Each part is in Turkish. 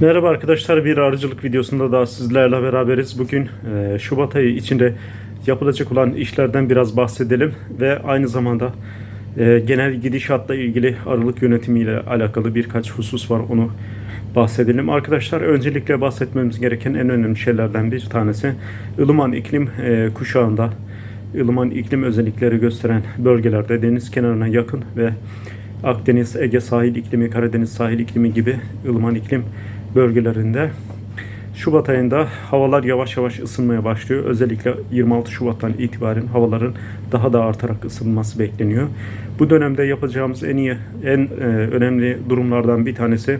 Merhaba arkadaşlar bir arıcılık videosunda daha sizlerle beraberiz. Bugün e, Şubat ayı içinde yapılacak olan işlerden biraz bahsedelim ve aynı zamanda e, genel gidişatla ilgili arılık yönetimiyle alakalı birkaç husus var onu bahsedelim. Arkadaşlar öncelikle bahsetmemiz gereken en önemli şeylerden bir tanesi ılıman iklim e, kuşağında ılıman iklim özellikleri gösteren bölgelerde deniz kenarına yakın ve Akdeniz, Ege sahil iklimi, Karadeniz sahil iklimi gibi ılıman iklim bölgelerinde Şubat ayında havalar yavaş yavaş ısınmaya başlıyor. Özellikle 26 Şubat'tan itibaren havaların daha da artarak ısınması bekleniyor. Bu dönemde yapacağımız en iyi, en e, önemli durumlardan bir tanesi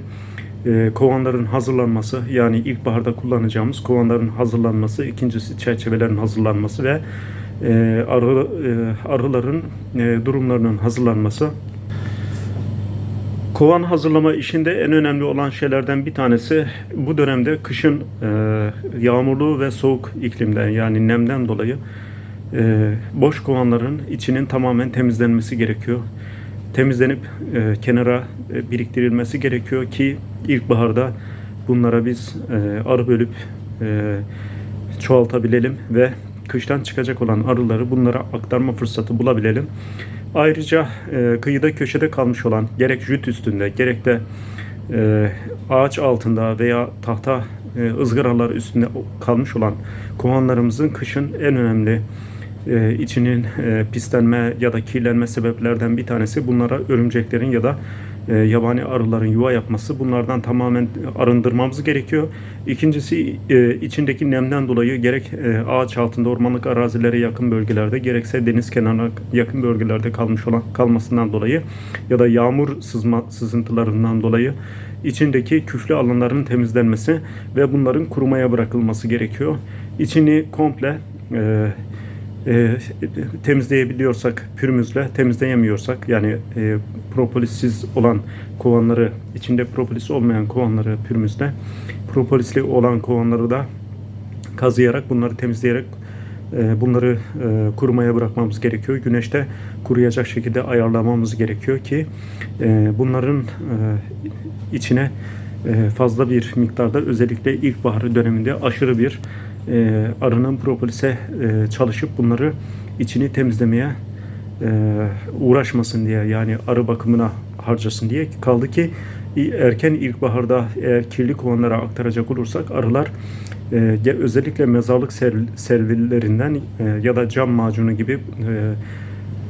e, kovanların hazırlanması. Yani ilkbaharda kullanacağımız kovanların hazırlanması, ikincisi çerçevelerin hazırlanması ve e, arı, e, arıların e, durumlarının hazırlanması. Kovan hazırlama işinde en önemli olan şeylerden bir tanesi bu dönemde kışın e, yağmurlu ve soğuk iklimden yani nemden dolayı e, boş kovanların içinin tamamen temizlenmesi gerekiyor. Temizlenip e, kenara e, biriktirilmesi gerekiyor ki ilkbaharda bunlara biz e, arı bölüp e, çoğaltabilelim ve kıştan çıkacak olan arıları bunlara aktarma fırsatı bulabilelim. Ayrıca e, kıyıda köşede kalmış olan gerek jüt üstünde gerek de e, ağaç altında veya tahta e, ızgaralar üstünde kalmış olan kovanlarımızın kışın en önemli e, içinin e, pislenme ya da kirlenme sebeplerden bir tanesi bunlara örümceklerin ya da e, yabani arıların yuva yapması. Bunlardan tamamen arındırmamız gerekiyor. İkincisi e, içindeki nemden dolayı gerek e, ağaç altında ormanlık arazilere yakın bölgelerde gerekse deniz kenarına yakın bölgelerde kalmış olan kalmasından dolayı ya da yağmur sızma sızıntılarından dolayı içindeki küflü alanların temizlenmesi ve bunların kurumaya bırakılması gerekiyor. İçini komple e, temizleyebiliyorsak pürmüzle temizleyemiyorsak yani e, propolissiz olan kovanları içinde propolis olmayan kovanları pürmüzle propolisli olan kovanları da kazıyarak bunları temizleyerek e, bunları e, kurumaya bırakmamız gerekiyor. Güneşte kuruyacak şekilde ayarlamamız gerekiyor ki e, bunların e, içine fazla bir miktarda özellikle ilkbahar döneminde aşırı bir e, arının propolise e, çalışıp bunları içini temizlemeye e, uğraşmasın diye yani arı bakımına harcasın diye. Kaldı ki erken ilkbaharda eğer kirli kovanlara aktaracak olursak arılar e, özellikle mezarlık serv servillerinden e, ya da cam macunu gibi e,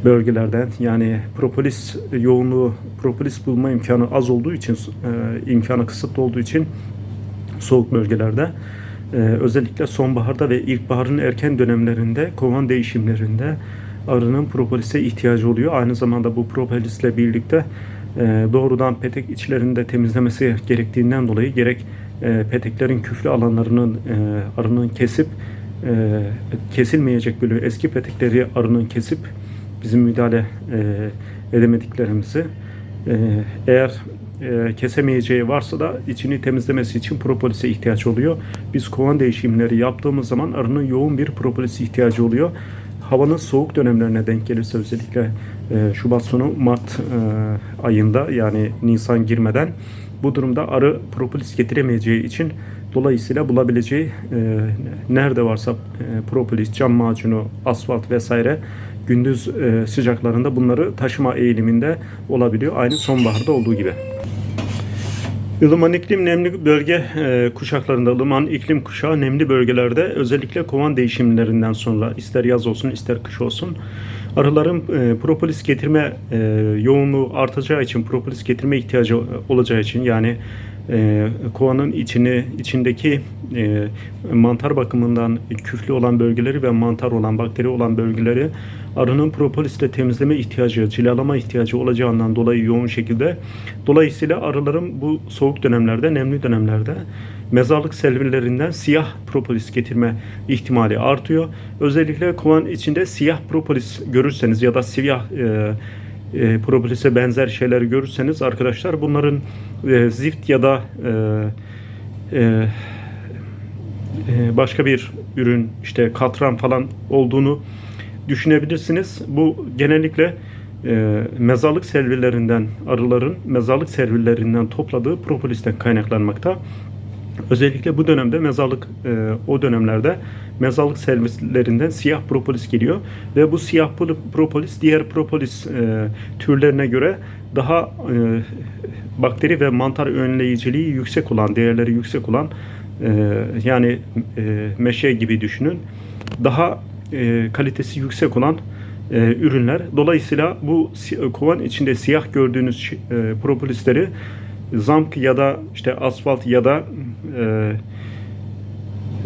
bölgelerden yani propolis yoğunluğu propolis bulma imkanı az olduğu için e, imkanı kısıtlı olduğu için soğuk bölgelerde e, özellikle sonbaharda ve ilkbaharın erken dönemlerinde kovan değişimlerinde arının propolise ihtiyacı oluyor. Aynı zamanda bu propolisle birlikte e, doğrudan petek içlerinde temizlemesi gerektiğinden dolayı gerek e, peteklerin küflü alanlarının e, arının kesip e, kesilmeyecek böyle eski petekleri arının kesip bizim müdahale e, edemediklerimizi e, eğer e, kesemeyeceği varsa da içini temizlemesi için propolise ihtiyaç oluyor. Biz kovan değişimleri yaptığımız zaman arının yoğun bir propolis ihtiyacı oluyor. Havanın soğuk dönemlerine denk gelirse özellikle e, Şubat sonu Mart e, ayında yani Nisan girmeden bu durumda arı propolis getiremeyeceği için dolayısıyla bulabileceği e, nerede varsa e, propolis, cam macunu, asfalt vesaire gündüz e, sıcaklarında bunları taşıma eğiliminde olabiliyor. Aynı sonbaharda olduğu gibi. Ilıman iklim nemli bölge e, kuşaklarında, ılıman iklim kuşağı nemli bölgelerde özellikle kovan değişimlerinden sonra ister yaz olsun ister kış olsun arıların e, propolis getirme e, yoğunluğu artacağı için propolis getirme ihtiyacı olacağı için yani e, kovanın içini içindeki e, mantar bakımından küflü olan bölgeleri ve mantar olan bakteri olan bölgeleri arının propolisle temizleme ihtiyacı, cilalama ihtiyacı olacağından dolayı yoğun şekilde dolayısıyla arıların bu soğuk dönemlerde, nemli dönemlerde mezarlık selvillerinden siyah propolis getirme ihtimali artıyor. Özellikle kovan içinde siyah propolis görürseniz ya da siyah e, e, propolise benzer şeyler görürseniz arkadaşlar bunların e, zift ya da e, e, e, başka bir ürün işte katran falan olduğunu düşünebilirsiniz. Bu genellikle e, mezarlık servillerinden arıların mezarlık servillerinden topladığı propolisten kaynaklanmakta. Özellikle bu dönemde mezarlık e, o dönemlerde mezarlık servislerinden siyah propolis geliyor ve bu siyah pro- propolis diğer propolis e, türlerine göre daha e, bakteri ve mantar önleyiciliği yüksek olan, değerleri yüksek olan e, yani e, meşe gibi düşünün. Daha e, kalitesi yüksek olan e, ürünler. Dolayısıyla bu kovan içinde siyah gördüğünüz e, propolisleri zamk ya da işte asfalt ya da e,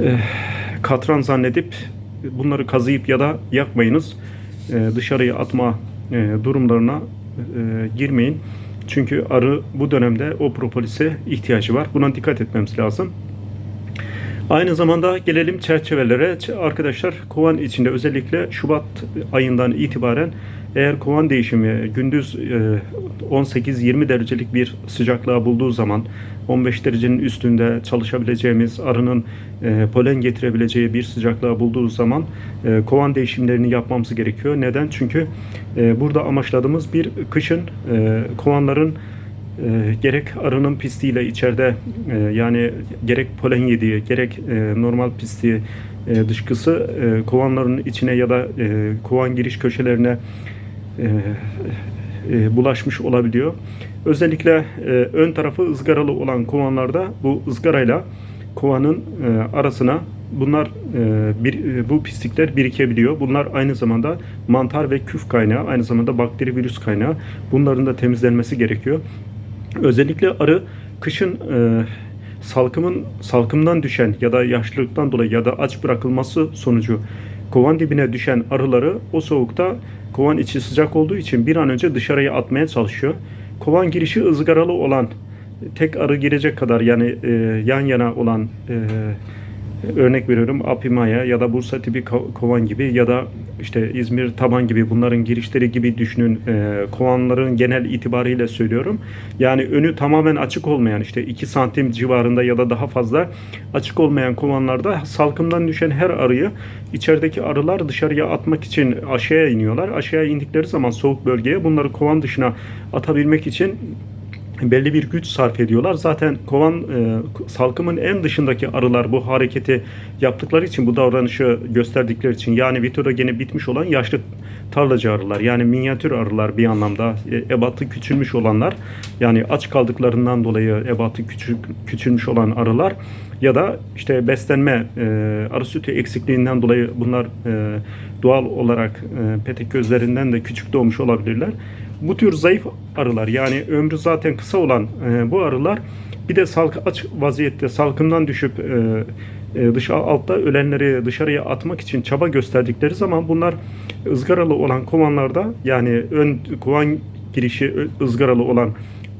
e, katran zannedip bunları kazıyıp ya da yakmayınız. E, dışarıya atma e, durumlarına e, girmeyin. Çünkü arı bu dönemde o propolise ihtiyacı var. Buna dikkat etmemiz lazım. Aynı zamanda gelelim çerçevelere. Arkadaşlar kovan içinde özellikle Şubat ayından itibaren eğer kovan değişimi gündüz e, 18-20 derecelik bir sıcaklığa bulduğu zaman 15 derecenin üstünde çalışabileceğimiz arının e, polen getirebileceği bir sıcaklığa bulduğu zaman e, kovan değişimlerini yapmamız gerekiyor. Neden? Çünkü e, burada amaçladığımız bir kışın e, kovanların e, gerek arının pisliğiyle içeride e, yani gerek polen yediği gerek e, normal pisliği e, dışkısı e, kovanların içine ya da e, kovan giriş köşelerine e, e, bulaşmış olabiliyor. Özellikle e, ön tarafı ızgaralı olan kovanlarda bu ızgarayla kovanın e, arasına bunlar e, bir e, bu pislikler birikebiliyor. Bunlar aynı zamanda mantar ve küf kaynağı, aynı zamanda bakteri virüs kaynağı. Bunların da temizlenmesi gerekiyor. Özellikle arı kışın e, salkımın salkımdan düşen ya da yaşlılıktan dolayı ya da aç bırakılması sonucu kovan dibine düşen arıları o soğukta kovan içi sıcak olduğu için bir an önce dışarıya atmaya çalışıyor. Kovan girişi ızgaralı olan tek arı girecek kadar yani e, yan yana olan e, örnek veriyorum Apimaya ya da Bursa tipi ko- kovan gibi ya da işte İzmir taban gibi bunların girişleri gibi düşünün e, kovanların genel itibariyle söylüyorum. Yani önü tamamen açık olmayan işte 2 santim civarında ya da daha fazla açık olmayan kovanlarda salkımdan düşen her arıyı içerideki arılar dışarıya atmak için aşağıya iniyorlar. Aşağıya indikleri zaman soğuk bölgeye bunları kovan dışına atabilmek için belli bir güç sarf ediyorlar. Zaten kovan e, salkımın en dışındaki arılar bu hareketi yaptıkları için bu davranışı gösterdikleri için yani vitorogeni bitmiş olan yaşlı tarlacı arılar yani minyatür arılar bir anlamda e, ebatı küçülmüş olanlar yani aç kaldıklarından dolayı ebatı küçük, küçülmüş olan arılar ya da işte beslenme e, arı sütü eksikliğinden dolayı bunlar e, doğal olarak e, petek gözlerinden de küçük doğmuş olabilirler. Bu tür zayıf arılar yani ömrü zaten kısa olan e, bu arılar bir de salk aç vaziyette salkımdan düşüp e, e, altta ölenleri dışarıya atmak için çaba gösterdikleri zaman bunlar ızgaralı olan kovanlarda yani ön kovan girişi ızgaralı olan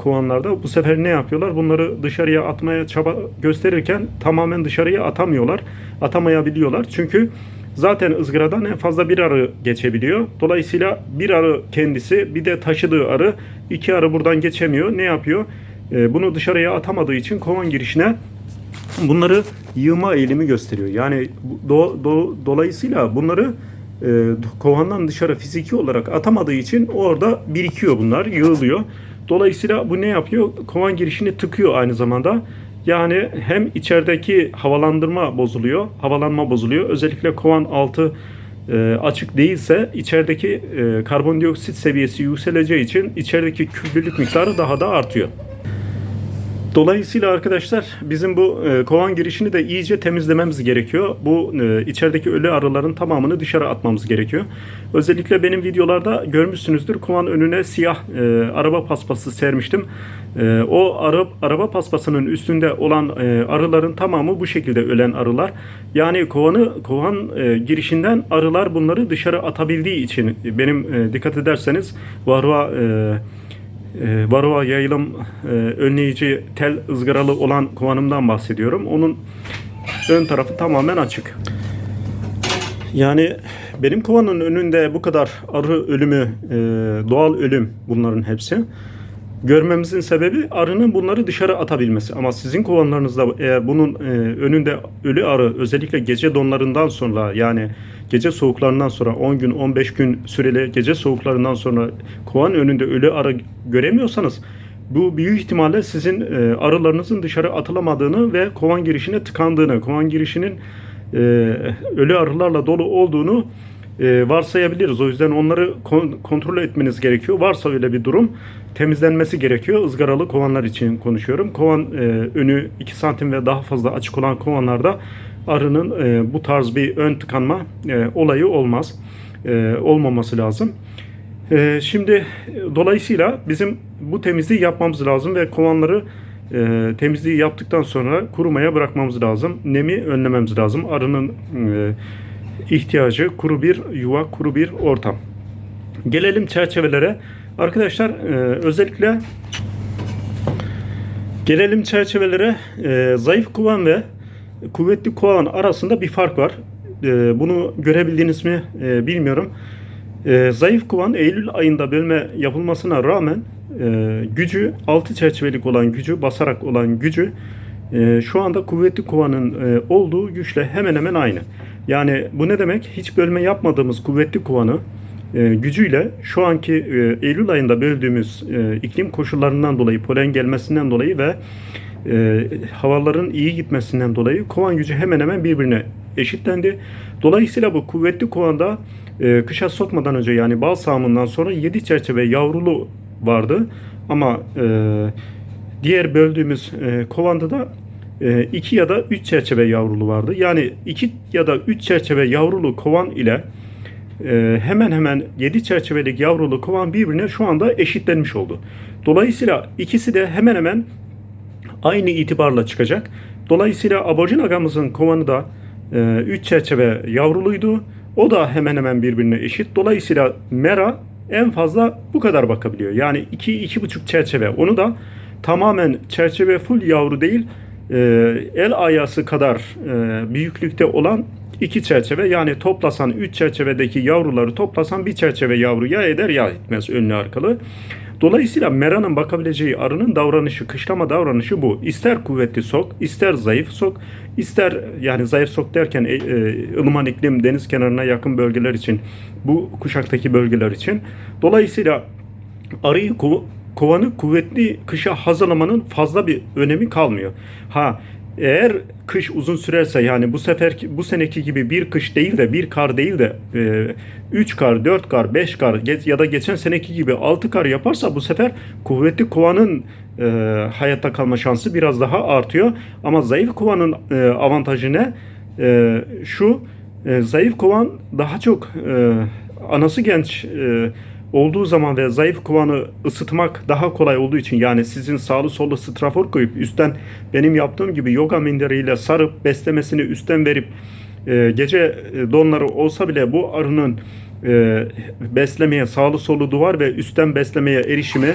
kovanlarda bu sefer ne yapıyorlar? Bunları dışarıya atmaya çaba gösterirken tamamen dışarıya atamıyorlar. Atamayabiliyorlar. Çünkü zaten ızgaradan en fazla bir arı geçebiliyor. Dolayısıyla bir arı kendisi bir de taşıdığı arı iki arı buradan geçemiyor. Ne yapıyor? Ee, bunu dışarıya atamadığı için kovan girişine bunları yığma eğilimi gösteriyor. Yani do- do- dolayısıyla bunları e, kovandan dışarı fiziki olarak atamadığı için orada birikiyor bunlar, yığılıyor. Dolayısıyla bu ne yapıyor? Kovan girişini tıkıyor aynı zamanda. Yani hem içerideki havalandırma bozuluyor, havalanma bozuluyor. Özellikle kovan altı e, açık değilse içerideki e, karbondioksit seviyesi yükseleceği için içerideki küllülük miktarı daha da artıyor. Dolayısıyla arkadaşlar bizim bu e, kovan girişini de iyice temizlememiz gerekiyor. Bu e, içerideki ölü arıların tamamını dışarı atmamız gerekiyor. Özellikle benim videolarda görmüşsünüzdür kovan önüne siyah e, araba paspası sermiştim. E, o ara, araba paspasının üstünde olan e, arıların tamamı bu şekilde ölen arılar. Yani kovanı kovan e, girişinden arılar bunları dışarı atabildiği için benim e, dikkat ederseniz varroa e, e, varroa yayılım e, önleyici tel ızgaralı olan kovanımdan bahsediyorum. Onun ön tarafı tamamen açık. Yani benim kovanın önünde bu kadar arı ölümü, e, doğal ölüm bunların hepsi. Görmemizin sebebi arının bunları dışarı atabilmesi. Ama sizin kovanlarınızda eğer bunun e, önünde ölü arı özellikle gece donlarından sonra yani gece soğuklarından sonra 10 gün 15 gün süreli gece soğuklarından sonra kovan önünde ölü arı göremiyorsanız Bu büyük ihtimalle sizin e, arılarınızın dışarı atılamadığını ve kovan girişine tıkandığını, kovan girişinin e, ölü arılarla dolu olduğunu e, varsayabiliriz. O yüzden onları kon- kontrol etmeniz gerekiyor. Varsa öyle bir durum temizlenmesi gerekiyor. Izgaralı kovanlar için konuşuyorum. Kovan e, önü 2 santim ve daha fazla açık olan kovanlarda arının e, bu tarz bir ön tıkanma e, olayı olmaz. E, olmaması lazım. E, şimdi dolayısıyla bizim bu temizliği yapmamız lazım ve kovanları e, temizliği yaptıktan sonra kurumaya bırakmamız lazım. Nemi önlememiz lazım. Arının e, ihtiyacı kuru bir yuva, kuru bir ortam. Gelelim çerçevelere. Arkadaşlar e, özellikle gelelim çerçevelere. E, zayıf kovan ve kuvvetli kovan arasında bir fark var. E, bunu görebildiğiniz mi e, bilmiyorum. E, zayıf kovan Eylül ayında bölme yapılmasına rağmen e, gücü 6 çerçevelik olan gücü basarak olan gücü e, şu anda kuvvetli kovanın e, olduğu güçle hemen hemen aynı. Yani bu ne demek? Hiç bölme yapmadığımız kuvvetli kovanı e, gücüyle şu anki e, Eylül ayında böldüğümüz e, iklim koşullarından dolayı, polen gelmesinden dolayı ve e, havaların iyi gitmesinden dolayı kovan gücü hemen hemen birbirine eşitlendi. Dolayısıyla bu kuvvetli kovanda e, kışa sokmadan önce yani bal sağımından sonra 7 çerçeve yavrulu vardı. Ama e, diğer böldüğümüz e, kovanda da 2 ya da 3 çerçeve yavrulu vardı. Yani 2 ya da 3 çerçeve yavrulu kovan ile e, hemen hemen 7 çerçevelik yavrulu kovan birbirine şu anda eşitlenmiş oldu. Dolayısıyla ikisi de hemen hemen aynı itibarla çıkacak. Dolayısıyla aborjin agamızın kovanı da 3 çerçeve yavruluydu. O da hemen hemen birbirine eşit. Dolayısıyla mera en fazla bu kadar bakabiliyor. Yani 2-2,5 çerçeve. Onu da tamamen çerçeve full yavru değil, e, el ayası kadar e, büyüklükte olan iki çerçeve yani toplasan 3 çerçevedeki yavruları toplasan bir çerçeve yavru ya eder ya etmez önlü arkalı. Dolayısıyla meranın bakabileceği arının davranışı, kışlama davranışı bu. İster kuvvetli sok, ister zayıf sok, ister yani zayıf sok derken e, e, ılıman iklim, deniz kenarına yakın bölgeler için, bu kuşaktaki bölgeler için. Dolayısıyla arıyı ko- kovanı kuvvetli kışa hazırlamanın fazla bir önemi kalmıyor. Ha eğer kış uzun sürerse yani bu sefer bu seneki gibi bir kış değil de bir kar değil de 3 kar, 4 kar, 5 kar ya da geçen seneki gibi 6 kar yaparsa bu sefer kuvvetli kovanın e, hayatta kalma şansı biraz daha artıyor. Ama zayıf kovanın e, avantajı ne? E, şu e, zayıf kovan daha çok e, anası genç e, olduğu zaman ve zayıf kovanı ısıtmak daha kolay olduğu için yani sizin sağlı sollu strafor koyup üstten benim yaptığım gibi yoga minderiyle sarıp beslemesini üstten verip e, gece e, donları olsa bile bu arının e, beslemeye sağlı sollu duvar ve üstten beslemeye erişimi